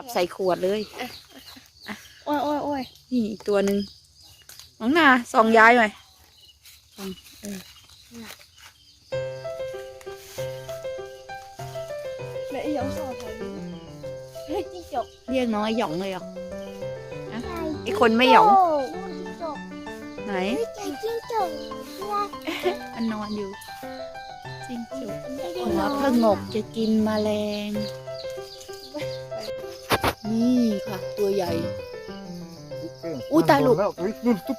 จับใส่ขวดเลย โอ้ยโอ้ยโอ้ยนี่อีกตัวหนึ่งน้องนาส่องย้ายหน่อยส่องเออแล้วไอ้หยองสอบอะไรเฮ้ยจิ้งจกเรียกน้องไอ้หยองเลยเหรอ ไอ้คนไม่หยอง จิ้งจกไหนไอ้จิ้งจกมันนอนอยู่จริงจุกไม่ได้หันวอนผงกจะกินแมลง นี่ค่ะ ตัวใหญ่อุ๊ยตายลูกแล้วเฮ้ยนู่นตุ๊บ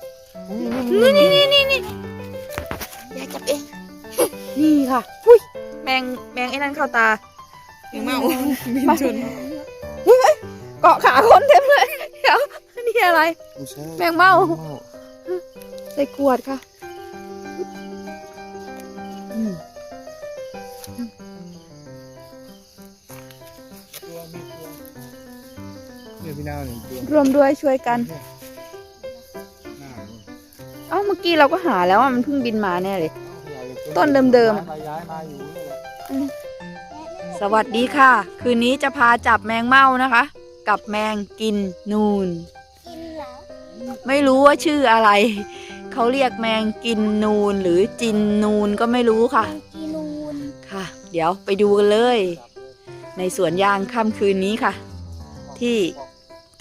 นี่นี่นี่นี่นี่นี่ยายจับเอง นี่ค่ะอุ้ยแมงแมงไอ้นั่นเข้าตาแมงเม่าบินชนเกาะขาคนเต็มเลยเดี๋ยวนี่อะไรไม่ใช่แมงเม่าใส่ขวดค่ะ เนี่ยพี่นาวหนึ่งตัวรวมด้วยช่วยกันเนี่ยหน้านี่เอ้าเมื่อกี้เราก็หาแล้วอะมันเพิ่งบินมาแน่เลยใหญ่ลยต้นเดิมๆย้ายไปย้ายมาอยู่นี่แหละสวัสดีค่ะ คืนนี้จะพาจับแมงเม่านะคะ กับแมงกินนูน กินแล้วไม่รู้ว่าชื่ออะไร เขาเรียกแมงกินนูนหรือจินนูนก็ไม่รู้ค่ะ กินูนค่ะ เดี๋ยวไปดูกันเลย ในสวนยางค่ำคืนนี้ค่ะ ที่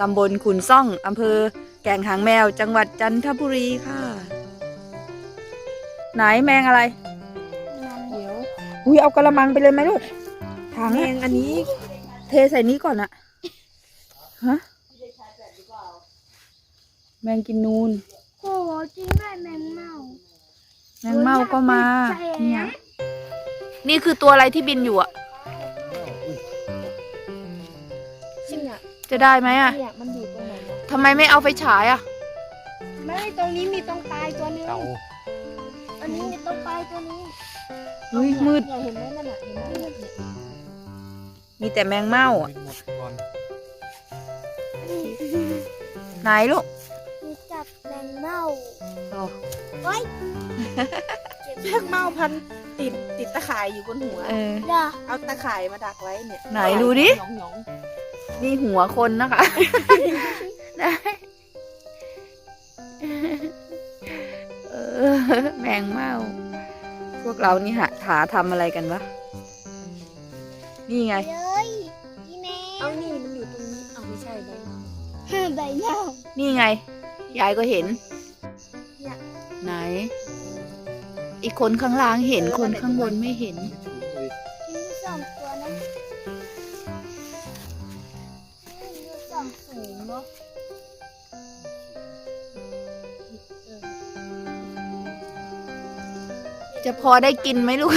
ตำบลขุนซ่อง อำเภอ แก่งหางแมว จังหวัดจันทบุรีค่ะ ไหนแมงอะไร เดี๋ยวอุ้ยเอากระมังไปเลยไหมลูกถังแมอะงอันนี้ เทใส่นี้ก่อนอะฮะ แมงกินนูน โอ้โหจริงด้วยแมงเม่าแมงเม่าก็มาใช่แล้วเนี่ย นี่คือตัวอะไรที่บินอยู่อะ จะได้ไหมอะเนี่ยมันอยู่ตรงไหนนะทำไมไม่เอาไฟฉายอะไม่ตรงนี้มีตรงปลายตัวนึงเต่าอันนี้มีตรงปลายตัวนึงเฮ้ยมืด เนี่ยเห็นไหมนั่นน่ะเห็นไหมเนี่ยมีแต่แมงเม่าอะบินหมดก่อนไหนลูก มีจับแมงเม่าโอ้แมงเม่าพันติดติดตะข่ายอยู่บนหัว เออเอาตะข่ายมาดักไว้เนี่ยไหนดูดิ หยองหยอง นี่หัวคนนะคะได้เออแมงเม่าพวกเรานี่หาหาทำอะไรกันวะ นี่ไง เลยอีแมวเอานี่มันอยู่ตรงนี้ เอาไม่ใช่ใบเม่าใบเม่านี่ไง ยายก็เห็นเนี่ยไหน อีกคนข้างล่างเห็นเออคนข้างบนไม่เห็นไม่ถึงเลยมีสองตัวนะ สูงเนาะจะพอได้กินไหมลูก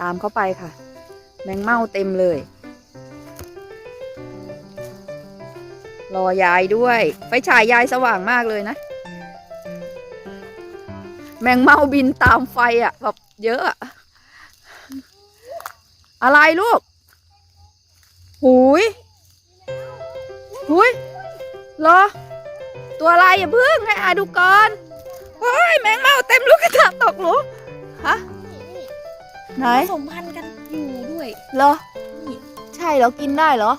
ตามเข้าไปค่ะ แมงเม่าเต็มเลย รอยายด้วย ไฟฉายยายสว่างมากเลยนะ แมงเม่าบินตามไฟอะแบบเยอะอะ อะไรลูก หุย หุยเหรอ ตัวอะไรอย่าพึ่งให้อาดูก่อนเฮ้ยแมงเม่าเต็มลูกกระตาตกหรูฮะนี่ไหน ผสมพันธุ์กันอยู่ด้วย เหรอใช่เหรอ กินได้เหรอ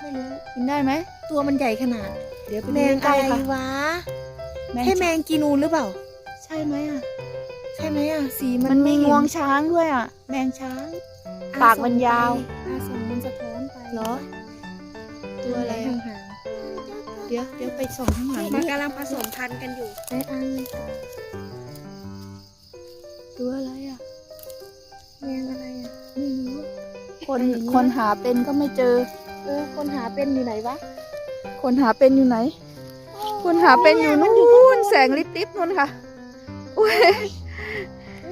ไม่รู้ กินได้ไหม ตัวมันใหญ่ขนาด เดี๋ยวไปแมดูงใกอะล้ไรๆค่ะวะ แมงใช่แมงกีนูนหรือเปล่า ใช่ไหมอะ ใช่ไหมอะ สีมัมันนมีไเห็งวงช้างด้วยอะ แมงช้างอะ ปากมันยาวอะส่องมันสะท้อนไปเหรอ ตัวอะไรห่าอะงเดี๋ยวเดี๋ยวไปส่องข้างหลังๆดิมันกำลังผสมพันธุ์กันอยู่ไอ้อันตัวอะไรอะแมงอะไรอะไม่รู้คนอะไรอย่างเงี้ยคนหาเป็นก็ไม่เจอ เออ คนหาเป็นอยู่ไหนวะ คนหาเป็นอยู่ไหน คนหาเป็นอยู่นู่นแสงลิบลิบนู่นค่ะ อุ้ย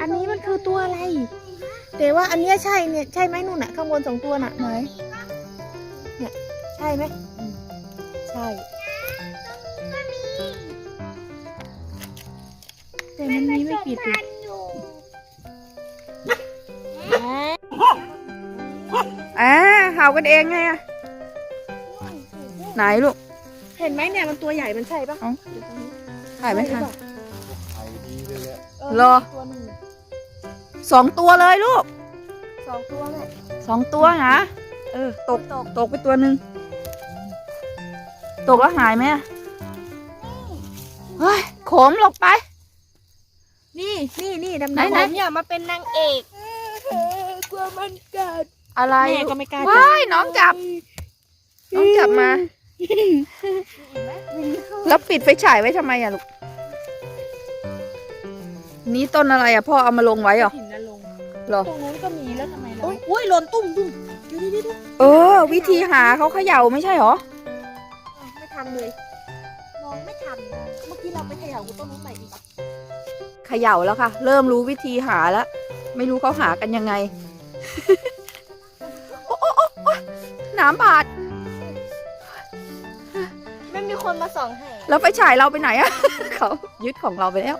อันนี้มันคือตัวอะไร แต่ว่าอันเนี้ยใช่เนี่ยใช่ไหมนู่นน่ะข้างบนสองตัวน่ะไหนใช่ไหมใช่แต่มันมีไม่กี่ตัวอ่าเห่ากันเองไงอะไหนลูก เห็นไหมเนี่ยมันตัวใหญ่มันใช่ปะเอ้าอยู่ตรงนี้ถ่ายไม่ทันใช่รือเปล่าไข่ดีเลยแหละ เออเหรอ ตัวหนึ่ง สองตัวเลยลูกสองตัวแม่สองตัวหาเออตกตกตกไปตัวหนึ่งตกแล้วหายไหมอะเฮ้ยโขมหลบไป นี่นี่นี่ดำไหนๆไหน ผมอยากมาเป็นนางเอกกลัวมันกัดอะไรแม่ก็ไม่กล้าจับ ว้ายน้องจับ น้องจับมา แล้วปิดไฟฉายไว้ทำไมอะลูก นี่ต้นอะไรอะพ่อเอามาลงไว้เหรอหินนลง เหรอ ตรงนู้นก็มีแล้วทำไมเราอุ้ยหล่นตุ้มตุ้มดูดิดิดิเออ วิธีหาเขาเขย่าไม่ใช่เหรอ อ้าวไม่ทันเลยมองไม่ทันเมื่อกี้เราไปเขย่ากูต้นนู้นใหม่อีกปะเขย่าแล้วค่ะ เริ่มรู้วิธีหาแล้ว ไม่รู้เขาหากันยังไง โอ้โอ้โอ้โอ้หน้ำบาด ไม่มีคนมาส่องให้แล้วไฟฉายเราไปไหนอะ เขายึดของเราไปแล้ว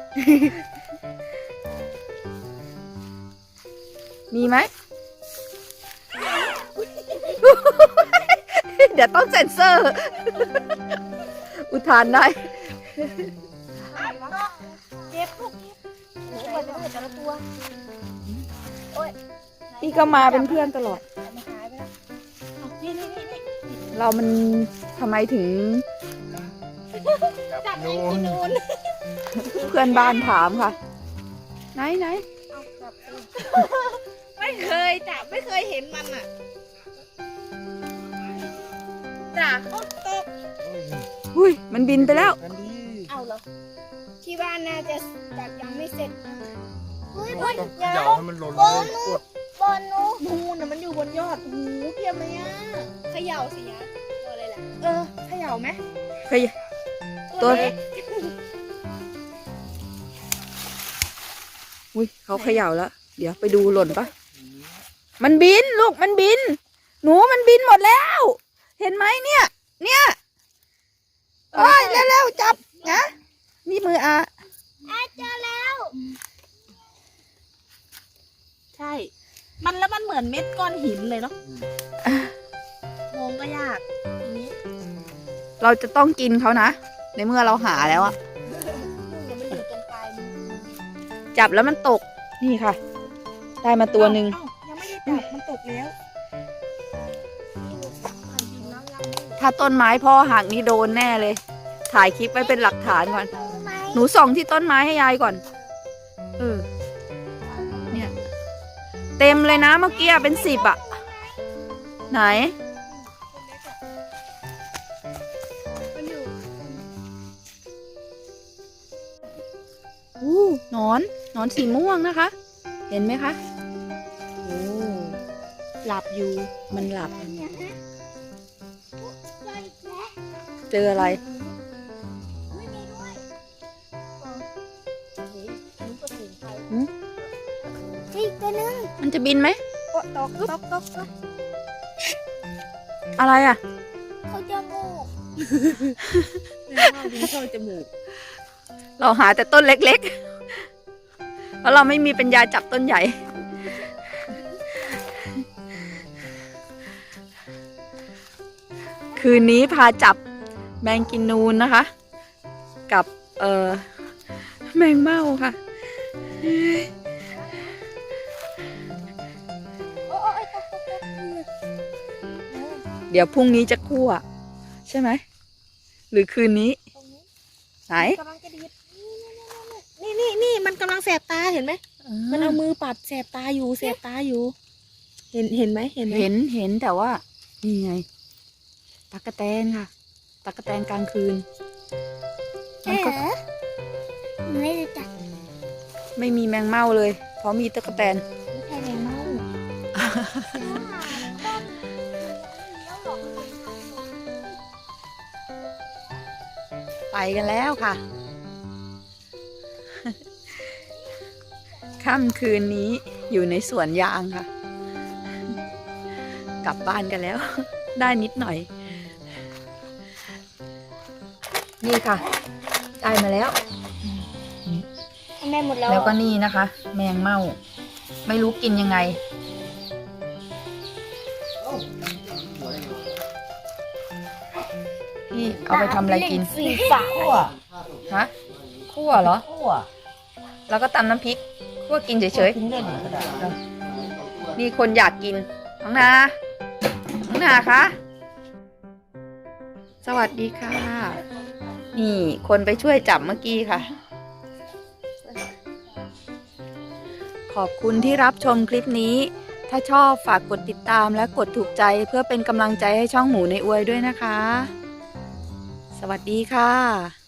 มีไหม เดี๋ยวต้องเซ็นเซอร์ อุทานได้ เจ็บลูกโอ้ยมันไม่เห็นแต่ละตัวนี่ก็มาเป็นเพื่อนตลอดแต่มันหายไปแล้วอ้าวนี่นี่นี่นี่เรามันทำไมถึง จับแมงกินนูนเพื่อนบ้านถามค่ะ ไหนไหน เอาจับ เคยเห็นมันอะจ้ะโอ๊ยตกอุ้ยมันบินไปแล้ว อันดีเอาเหรอที่บ้านน่าจะจัดยังไม่เสร็จเฮ้ยบนต้องยาเขย่าให้มันหล่นเลยกดบนนูนูนน่ะมันอยู่บนยอดหูเพียบเลยอะเขย่าสิยะตัวอะไรล่ะเออเขย่าไหมเฮ้ย ตัวเล็กอุ้ยเขาเขย่าแล้ว เดี๋ยวไปดูหล่นปะ มันบินลูกมันบิน หนูมันบินหมดแล้ว เห็นไหมเนี่ย เนี่ยโอ้ยเร็วๆจับนะนี่มืออาเจอแล้ว ใช่ มันแล้วมันเหมือนเม็ดก้อนหินเลยเนาะมองก็ยากทีนี้เราจะต้องกินเขานะ ในเมื่อเราหาแล้วอะนู่นน่ะมันอยู่ตรงปลายมือจับแล้วมันตกนี่ค่ะ ได้มาตัวหนึ่ง เอ้ายังไม่ได้จับมันตกแล้วนี่ดูมันบินน้ำลำถ้าต้นไม้พ่อหักนี่โดนแน่เลย ถ่ายคลิปไว้เป็นหลักฐานก่อน หนูส่องที่ต้นไม้ให้ยายก่อน เออ เนี่ย เต็มเลยนะเมื่อกี้อะเป็นสิบอะไหนมันอยู่อู้หนอนหนอนสีม่วงนะคะ เห็นไหมคะโอ้ หลับอยู่ มันหลับ เจออะไร อีกตัวนึงมันจะบินไหม โอ้ตกตกตกตกอะไรอะเขาจมูกบินเข้าจมูก เราหาแต่ต้นเล็กๆ เพราะเราไม่มีปัญญาจับต้นใหญ่ คืนนี้พาจับแมงกินนูนนะคะ กับเอ่อแมงเม่าค่ะโอ้ยตกตกตกเดี๋ยวพรุ่งนี้จะคั่ว ใช่ไหม หรือคืนนี้ตรงนี้ ไหน กำลังจะดีดนี่นี่นี่มันกำลังแสบตาเห็นไหม มันเอามือปัดแสบตาอยู่แสบตาอยู่ เห็นเห็นไหมเห็นไหมเห็นเห็นแต่ว่านี่ไง ตะกะแตนค่ะตะกะแตนกลางคืนมันก็ไม่ได้จับไม่มีแมงเม่าเลย เพราะมีตะกะแตนไม่ใช่แมงเม่าไปกันแล้วค่ะ ค่ำคืนนี้อยู่ในสวนยางค่ะ กลับบ้านกันแล้ว ได้นิดหน่อย นี่ค่ะ ได้มาแล้ว แม่หมดแล้วแล้วก็นี่นะคะ แมงเม่า ไม่รู้กินยังไง นี่เอาไปทำอะไรกินสีฝาฮะคั่วเหรอคั่วแล้วก็ตำน้ำพริกพวกกินเฉยกินเล่นๆนี่คนอยากกินน้องนาน้องนาคะสวัสดีค่ะ นี่คนไปช่วยจับเมื่อกี้ค่ะ ขอบคุณที่รับชมคลิปนี้ ถ้าชอบฝากกดติดตามและกดถูกใจเพื่อเป็นกำลังใจให้ช่องหมูในอวยด้วยนะคะ สวัสดีค่ะ